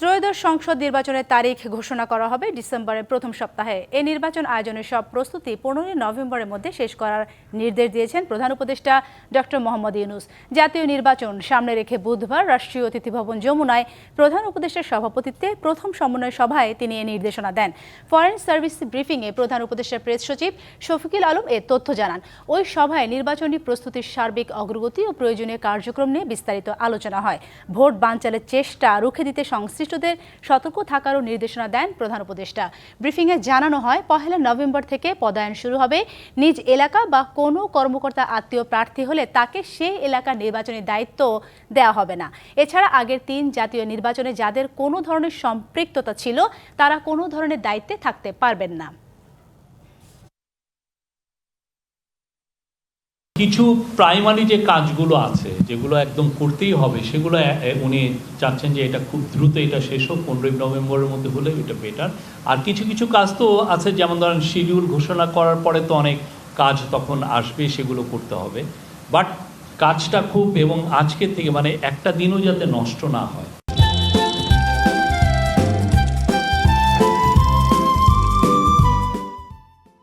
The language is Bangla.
ত্রয়োদশ সংসদ নির্বাচনের তারিখ ঘোষণা করা হবে। ডিসেম্বরের প্রথম সপ্তাহে এই নির্বাচন আয়োজনের সব প্রস্তুতি পনেরোই নভেম্বরের মধ্যে শেষ করার নির্দেশ দিয়েছেন প্রধান উপদেষ্টা ডক্টর মোহাম্মদ ইউনুস। জাতীয় নির্বাচন সামনে রেখে বুধবার রাষ্ট্রীয় অতিথি ভবন যমুনায় প্রধান উপদেষ্টার সভাপতিত্বে প্রথম সমন্বয় সভায় তিনি এ নির্দেশনা দেন। ফরেন সার্ভিস ব্রিফিংয়ে প্রধান উপদেষ্টার প্রেস সচিব শফিকুল আলম এ তথ্য জানান। ওই সভায় নির্বাচনী প্রস্তুতির সার্বিক অগ্রগতি ও প্রয়োজনীয় কার্যক্রম নিয়ে বিস্তারিত আলোচনা হয়। ভোট বানচালের চেষ্টা রুখে দিতে সংশ্লিষ্টদের সতর্ক থাকারও নির্দেশনা দেন প্রধান উপদেষ্টা। ব্রিফিংয়ে জানানো হয়, পহেলা নভেম্বর থেকে পদায়ন শুরু হবে। নিজ এলাকা বা কোনো কর্মকর্তা আত্মীয় প্রার্থী হলে তাকে সেই এলাকার নির্বাচনী দায়িত্ব দেওয়া হবে না। এছাড়া আগের তিন জাতীয় নির্বাচনে যাদের কোনো ধরনের সম্পৃক্ততা ছিল, তারা কোনো ধরনের দায়িত্বে থাকতে পারবেন না। কিছু প্রাইমারি যে কাজগুলো আছে, যেগুলো একদম করতেই হবে, সেগুলো উনি চাচ্ছেন যে এটা খুব দ্রুত এটা শেষ হোক, পনেরোই নভেম্বরের মধ্যে হলে এটা বেটার আর কিছু কিছু কাজ তো আছে, যেমন ধরেন শিডিউল ঘোষণা করার পরে তো অনেক কাজ তখন আসবে, সেগুলো করতে হবে। বাট কাজটা খুব এবং আজকে থেকে মানে একটা দিনও যাতে নষ্ট না হয়।